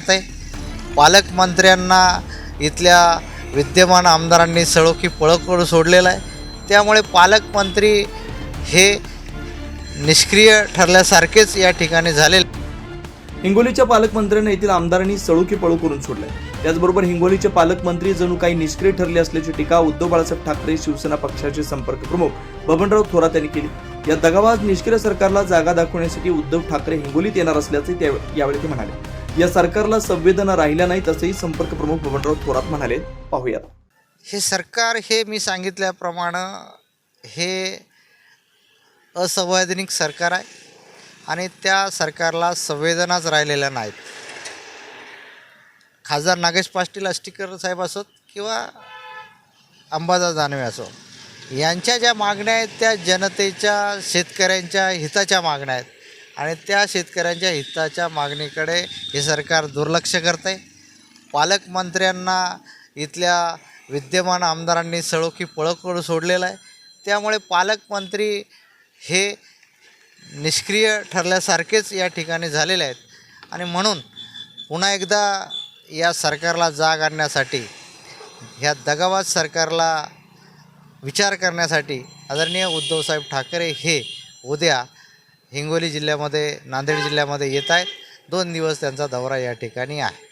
आहे पालकमंत्र्यांना इथल्या विद्यमान आमदारांनी सळोखी पळं करून सोडलेला आहे. त्यामुळे पालकमंत्री हे निष्क्रिय ठरल्यासारखेच या ठिकाणी झाले हिंगोलीच्या पालकमंत्र्यांना येथील आमदारांनी सळोखी पळू करून सोडलंय. त्याचबरोबर हिंगोलीचे पालकमंत्री जणू काही निष्क्रिय ठरले असल्याची टीका उद्धव बाळासाहेब ठाकरे शिवसेना पक्षाचे संपर्क प्रमुख बबनराव थोरात यांनी केली. या दगाबाज निष्क्रिय सरकारला जागा दाखवण्यासाठी उद्धव ठाकरे हिंगोलीत येणार असल्याचे यावेळी ते म्हणाले. या सरकारला संवेदना राहिल्या नाहीत असंही संपर्क प्रमुख बबनराव थोरात म्हणाले. पाहूयात. हे सरकार हे मी सांगितल्याप्रमाणे हे असंवैधानिक सरकार आहे आणि त्या सरकारला संवेदनाच राहिलेल्या नाहीत. खासदार नागेश पाटील अष्टीकर साहेब असोत किंवा अंबादास दानवे असो यांच्या ज्या मागण्या आहेत त्या जनतेच्या शेतकऱ्यांच्या हिताच्या मागण्या आहेत. आणि त्या शेतकऱ्यांच्या हिताच्या मागणीकडे हे सरकार दुर्लक्ष करते पालकमंत्र्यांना इथल्या विद्यमान आमदारांनी सळोखी पळकडून करून सोडलेलं आहे. त्यामुळे पालकमंत्री हे निष्क्रिय ठरल्यासारखेच या ठिकाणी झालेले आहेत. आणि म्हणून पुन्हा एकदा या सरकारला जाग आणण्यासाठी ह्या दगाबाज सरकारला विचार करण्यासाठी आदरणीय उद्धवसाहेब ठाकरे हे उद्या हिंगोली जिल्ह्यामध्ये नांदेड जिल्ह्यामध्ये येत आहेत. दोन दिवस त्यांचा दौरा या ठिकाणी आहे.